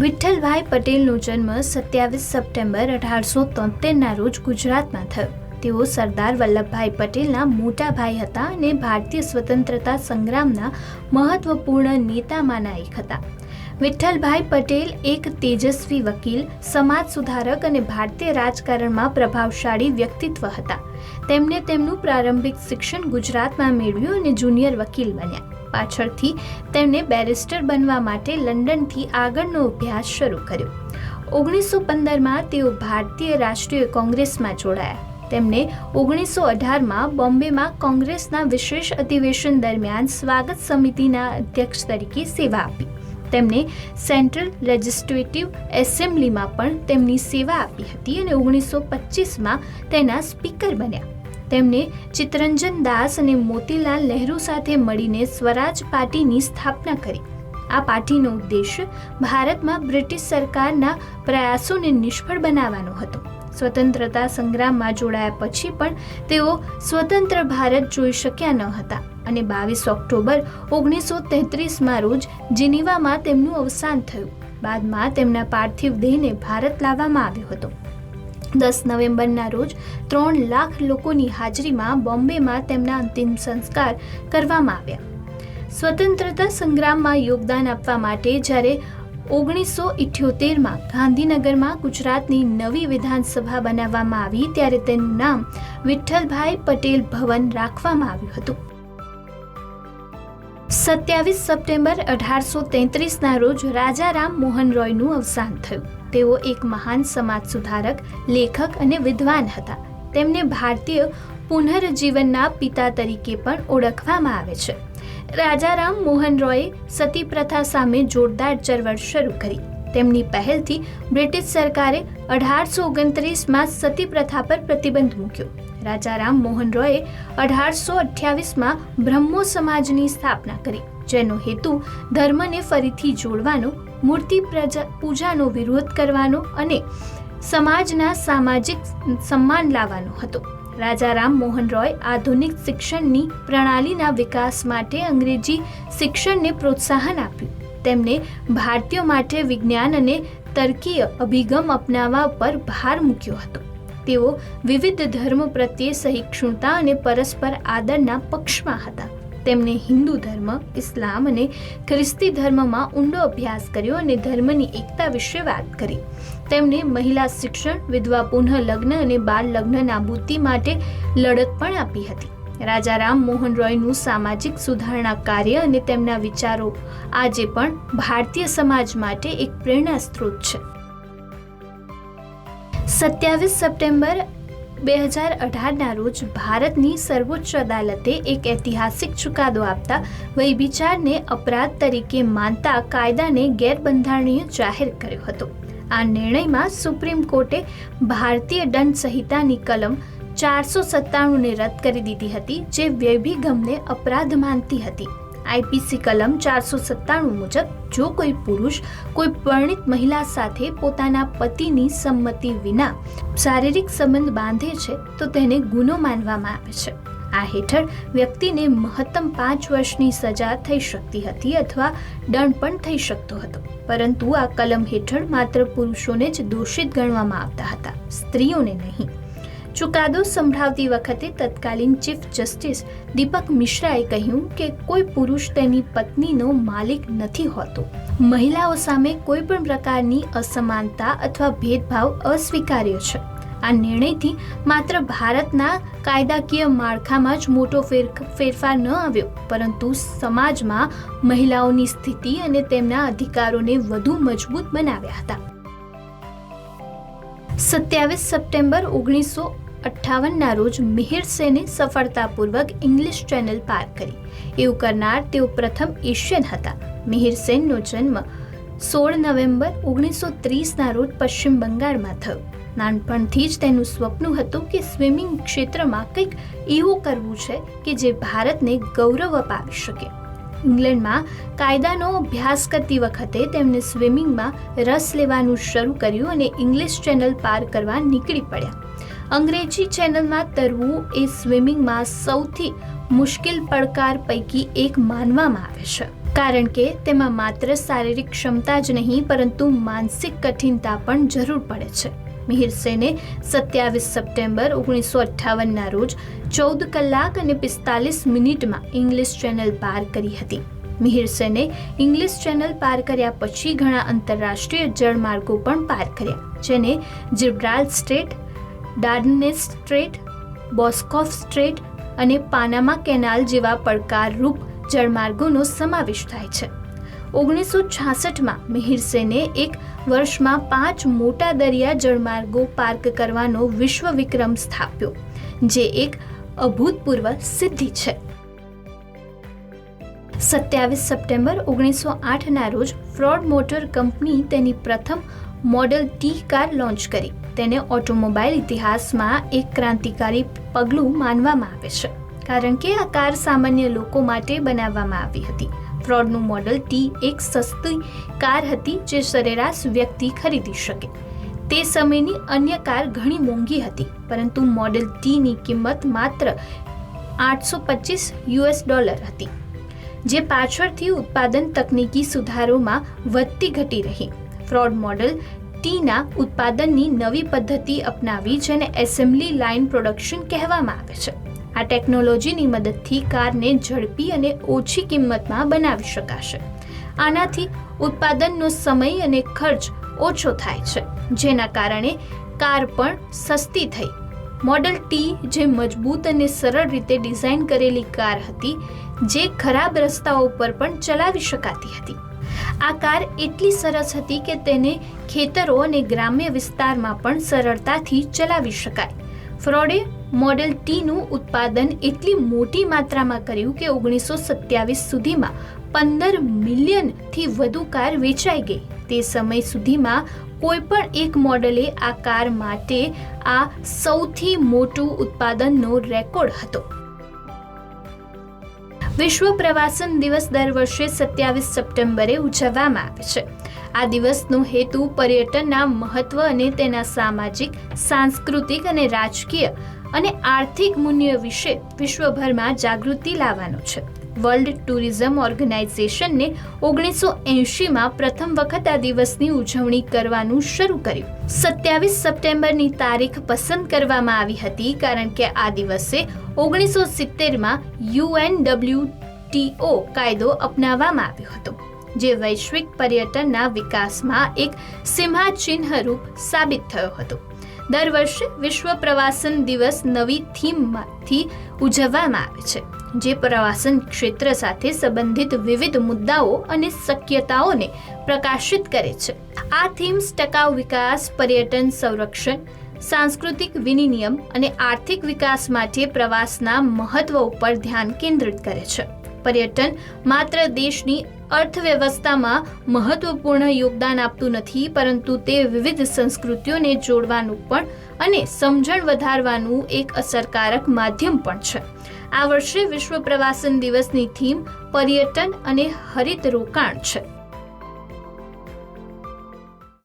વિઠ્ઠલભાઈ પટેલનો જન્મ સત્યાવીસ સપ્ટેમ્બર અઢારસો તોતેરના રોજ ગુજરાતમાં થયો. તેઓ સરદાર વલ્લભભાઈ પટેલના મોટા ભાઈ હતા અને ભારતીય સ્વતંત્રતા સંગ્રામના મહત્વપૂર્ણ નેતામાંના એક હતા. વિઠ્ઠલભાઈ પટેલ એક તેજસ્વી વકીલ, સમાજ સુધારક અને ભારતીય રાજકારણમાં પ્રભાવશાળી વ્યક્તિત્વ હતા. તેમણે તેમનું પ્રારંભિક શિક્ષણ ગુજરાતમાં મેળવ્યું અને જુનિયર વકીલ બન્યા. પાછળથી તેમણે બેરિસ્ટર બનવા માટે લંડનથી આગળનો અભ્યાસ શરૂ કર્યો. ઓગણીસો પંદરમાં તેઓ ભારતીય રાષ્ટ્રીય કોંગ્રેસમાં જોડાયા. તેમણે ઓગણીસો અઢારમાં બોમ્બેમાં કોંગ્રેસના વિશેષ અધિવેશન દરમિયાન સ્વાગત સમિતિના અધ્યક્ષ તરીકે સેવા આપી. તેમણે સેન્ટ્રલ લેજિસ્લેટિવ એસેમ્બલીમાં પણ તેમની સેવા આપી હતી અને ઓગણીસો પચીસમાં તેના સ્પીકર બન્યા. તેમણે ચિત્તરંજન દાસ અને મોતીલાલ નહેરુ સાથે મળીને સ્વરાજ પાર્ટીની સ્થાપના કરી. આ પાર્ટીનો ઉદ્દેશ ભારતમાં બ્રિટિશ સરકારના પ્રયાસોને નિષ્ફળ બનાવવાનો હતો. સ્વતંત્રતા સંગ્રામમાં જોડાયા પછી પણ તેઓ સ્વતંત્ર ભારત જોઈ શક્યા ન હતા અને બાવીસ ઓક્ટોબર ઓગણીસો તેત્રીસમાં રોજ જીનીવામાં તેમનું અવસાન થયું. બાદમાં તેમના પાર્થિવ દેહને ભારત લાવવામાં આવ્યો હતો. દસ નવેમ્બરના રોજ ત્રણ લાખ લોકોની હાજરીમાં બોમ્બેમાં તેમના અંતિમ સંસ્કાર કરવામાં આવ્યા. સ્વતંત્રતા સંગ્રામમાં યોગદાન આપવા માટે જ્યારે ઓગણીસો ઇઠ્યોતેરમાં ગાંધીનગરમાં ગુજરાતની નવી વિધાનસભા બનાવવામાં આવી ત્યારે તેનું નામ વિઠ્ઠલભાઈ પટેલ ભવન રાખવામાં આવ્યું હતું. સત્યાવીસ સપ્ટેમ્બર અઢારસો તેત્રીસના રોજ રાજા રામ મોહન રોયનું અવસાન થયું. તેઓ એક મહાન સમાજ સુધારક, લેખક અને વિદ્વાન હતા. તેમને ભારતીય પુનર્જીવનના પિતા તરીકે પણ ઓળખવામાં આવે છે. રાજારામ મોહન રોયે સતી પ્રથા સામે જોરદાર ચળવળ શરૂ કરી. તેમની પહેલથી બ્રિટિશ સરકારે અઢારસો ઓગણત્રીસમાં સતી પ્રથા પર પ્રતિબંધ મૂક્યો. રાજારામ મોહન રોયે અઢારસો અઠ્યાવીસમાં બ્રહ્મો સમાજની સ્થાપના કરી, જેનો હેતુ ધર્મને ફરીથી જોડવાનો મૂર્તિ પૂજાનો વિરોધ કરવાનો અને સમાજના સામાજિક સન્માન લાવવાનો હતો. રાજા રામ મોહન રોય આધુનિક શિક્ષણની પ્રણાલીના વિકાસ માટે અંગ્રેજી શિક્ષણને પ્રોત્સાહન આપ્યું. તેમણે ભારતીયો માટે વિજ્ઞાન અને તર્કીય અભિગમ અપનાવવા પર ભાર મૂક્યો હતો. તેઓ વિવિધ ધર્મ પ્રત્યે સહિષ્ણુતા અને પરસ્પર આદરના પક્ષમાં હતા. તેમણે હિન્દુ ધર્મ, ઇસ્લામ અને ખ્રિસ્તી ધર્મમાં ઊંડો અભ્યાસ કર્યો અને ધર્મની એકતા વિશે વાત કરી. તેમણે મહિલા શિક્ષણ, વિધવા પુનઃ લગ્ન અને બાળ લગ્ન નાબૂદી માટે લડત પણ આપી હતી. રાજા રામ મોહન રોયનું સામાજિક સુધારણા કાર્ય અને તેમના વિચારો આજે પણ ભારતીય સમાજ માટે એક પ્રેરણા સ્ત્રોત છે. સત્યાવીસ સપ્ટેમ્બર બે હજાર અઢારના રોજ ભારતની સર્વોચ્ચ અદાલતે એક ઐતિહાસિક ચુકાદો આપતા વૈભિચારને અપરાધ તરીકે માનતા કાયદાને ગેરબંધારણીય જાહેર કર્યો હતો. આ નિર્ણયમાં સુપ્રીમ કોર્ટે ભારતીય દંડ સંહિતાની કલમ ચારસો સત્તાણુંને રદ કરી દીધી હતી, જે વ્યભિગમને અપરાધ માનતી હતી. આઈપીસી કલમ ચારસો સત્તાણું મુજબ જો કોઈ પુરુષ, કોઈ પરણિત મહિલા સાથે પોતાના પતિની સંમતિ વિના શારીરિક સંબંધ બાંધે છે, તો તેને ગુનો માનવામાં આવે છે. આ હેઠળ વ્યક્તિને મહત્તમ પાંચ વર્ષની સજા થઈ શકતી હતી અથવા દંડ પણ થઈ શકતો હતો. પરંતુ આ કલમ હેઠળ માત્ર પુરુષોને જ દોષિત ગણવામાં આવતા હતા, સ્ત્રીઓને નહીં. ચુકાદો સંભળાવતી વખતે તત્કાલીન ચીફ જસ્ટિસ દીપક મિશ્રાએ કહ્યું કે કોઈ પુરુષ તેની પત્નીનો માલિક નથી હોતો. મહિલાઓ સામે કોઈ પણ પ્રકારની અસમાનતા અથવા ભેદભાવ અસ્વીકાર્ય છે. આ નિર્ણયથી માત્ર ભારતના કાયદાકીય માળખામાં જ મોટો ફેરફાર ન આવ્યો, પરંતુ સમાજમાં મહિલાઓની સ્થિતિ અને તેમના અધિકારોને વધુ મજબૂત બનાવ્યા હતા. સત્યાવીસ સપ્ટેમ્બર ઓગણીસો અઠ્ઠાવનના રોજ મિહિર સફળતાપૂર્વક ઇંગ્લિશ ચેનલ પાર કરી. એવું કરનાર તેઓ પ્રથમ એશિયન હતા. મિહિર સેનનો જન્મ સોળ નવેમ્બર ઓગણીસો ત્રીસના રોજ પશ્ચિમ બંગાળમાં થયો. નાનપણથી જ તેનું સ્વપ્ન હતું કે સ્વિમિંગ ક્ષેત્રમાં કંઈક એવું કરવું છે કે જે ભારતને ગૌરવ અપાવી શકે. ઇંગ્લેન્ડમાં કાયદાનો અભ્યાસ કરતી વખતે તેમને સ્વિમિંગમાં રસ લેવાનું શરૂ કર્યું અને ઇંગ્લિશ ચેનલ પાર કરવા નીકળી પડ્યા. અંગ્રેજી ચેનલમાં તરવું એ સ્વિમિંગમાં સૌથી મુશ્કેલ પડકાર પૈકી એક માનવામાં આવે છે. કારણ કે તેમાં માત્ર શારીરિક ક્ષમતા જ નહીં, પરંતુ માનસિક કઠિનતા પણ જરૂર પડે છે. મિહિર સેને સત્યાવીસ સપ્ટેમ્બર ઓગણીસો અઠ્ઠાવનના રોજ ચૌદ કલાક અને પિસ્તાલીસ મિનિટમાં ઇંગ્લિશ ચેનલ પાર કરી હતી. મિહિર સેને ઇંગ્લિશ ચેનલ પાર કર્યા પછી ઘણા આંતરરાષ્ટ્રીય જળમાર્ગો પણ પાર કર્યા, જેને જિબ્રાલ સ્ટ્રેટ ડાર્ડનેસ સ્ટ્રેટ, બોસ્કોફ સ્ટ્રેટ અને પાનામા કેનાલ જેવા પડકારરૂપ જળમાર્ગોનો સમાવેશ થાય છે. ઓગણીસો છાસઠમાં મિહિર સેને એક વર્ષમાં પાંચ મોટા દરિયા જળમાર્ગો પાર્ક કરવાનો વિશ્વ વિક્રમ સ્થાપ્યો, જે એક અભૂતપૂર્વ સિદ્ધિ છે. સત્યાવીસ સપ્ટેમ્બર ઓગણીસો આઠના રોજ ફ્રોડ મોટર કંપની તેની પ્રથમ મોડલ ટી કાર લોન્ચ કરી. તેને ઓટોમોબાઈલ ઇતિહાસમાં એક ક્રાંતિકારી પગલું માનવામાં આવે છે. કારણ કે આ કાર સામાન્ય લોકો માટે બનાવવામાં આવી હતી. ફ્રોડનું મોડલ ટી એક સસ્તી કાર હતી જે સરેરાશ વ્યક્તિ ખરીદી શકે. તે સમયની અન્ય કાર ઘણી મોંઘી હતી, પરંતુ મોડેલ ટીની કિંમત માત્ર આઠસો પચીસ યુએસ ડોલર હતી, જે પાછળથી ઉત્પાદન તકનીકી સુધારોમાં વધતી ઘટી રહી. ફ્રોડ મોડલ ટીના ઉત્પાદનની નવી પદ્ધતિ અપનાવી જેને એસેમ્બલી લાઇન પ્રોડક્શન કહેવામાં આવે છે. આ ટેકનોલોજીની મદદથી કારને ઝડપી અને ઓછી કિંમતમાં બનાવી શકાશે. આનાથી ઉત્પાદનનો સમય અને ખર્ચ ઓછો થાય છે, જેના કારણે કાર પણ સસ્તી થઈ. મોડલ ટી જે મજબૂત અને સરળ રીતે ડિઝાઇન કરેલી કાર હતી, જે ખરાબ રસ્તાઓ પર પણ ચલાવી શકાતી હતી. આ કાર એટલી સરસ હતી કે તેને ખેતરો અને ગ્રામ્ય વિસ્તારમાં પણ સરળતાથી ચલાવી શકાય. ફ્રોડે મોડેલ ટીનું ઉત્પાદન એટલી મોટી માત્રામાં કર્યું કે ઓગણીસો સત્યાવીસ સુધીમાં પંદર મિલિયનથી વધુ કાર વેચાઈ ગઈ. તે સમય સુધીમાં કોઈ પણ એક મોડલે આ કાર માટે આ સૌથી મોટું ઉત્પાદનનો રેકોર્ડ હતો. વિશ્વ પ્રવાસન દિવસ દર વર્ષે સત્યાવીસ સપ્ટેમ્બરે ઉજવવામાં આવે છે. આ દિવસનો હેતુ પર્યટનના મહત્વ અને તેના સામાજિક, સાંસ્કૃતિક અને રાજકીય અને આર્થિક મૂલ્ય વિશે વિશ્વભરમાં જાગૃતિ લાવવાનો છે. વર્લ્ડ ટુરિઝમ ઓર્ગેનાઇઝેશનને ઓગણીસો એંશીમાં પ્રથમ વખત આ દિવસની ઉજવણી કરવાનું શરૂ કર્યું. સત્યાવીસ સપ્ટેમ્બરની તારીખ પસંદ કરવામાં આવી હતી કારણ કે આ દિવસે ઓગણીસો સિત્તેરમાં યુએન ડબલ્યુટીઓ કાયદો અપનાવવામાં આવ્યો હતો, જે વૈશ્વિક પર્યટનના વિકાસમાં એક સિંહાચિહ્નરૂપ સાબિત થયો હતો. દર વર્ષે વિશ્વ પ્રવાસન દિવસ નવી થીમમાંથી ઉજવવામાં આવે છે, જે પ્રવાસન ક્ષેત્ર સાથે સંબંધિત વિવિધ મુદ્દાઓ અને શક્યતાઓને પ્રકાશિત કરે છે. આ થીમ્સ ટકાઉ વિકાસ, પર્યટન સંરક્ષણ સાંસ્કૃતિક વિનિમય અને આર્થિક વિકાસ માટે પ્રવાસના મહત્વ ઉપર ધ્યાન કેન્દ્રિત કરે છે. પર્યટન માત્ર દેશની અર્થવ્યવસ્થામાં મહત્વપૂર્ણ યોગદાન આપતું નથી, પરંતુ તે વિવિધ સંસ્કૃતિઓને જોડવાનું પણ અને સમજણ વધારવાનું એક અસરકારક માધ્યમ પણ છે. આ વર્ષે વિશ્વ પ્રવાસન દિવસની થીમ પર્યટન અને હરિત રોકાણ છે.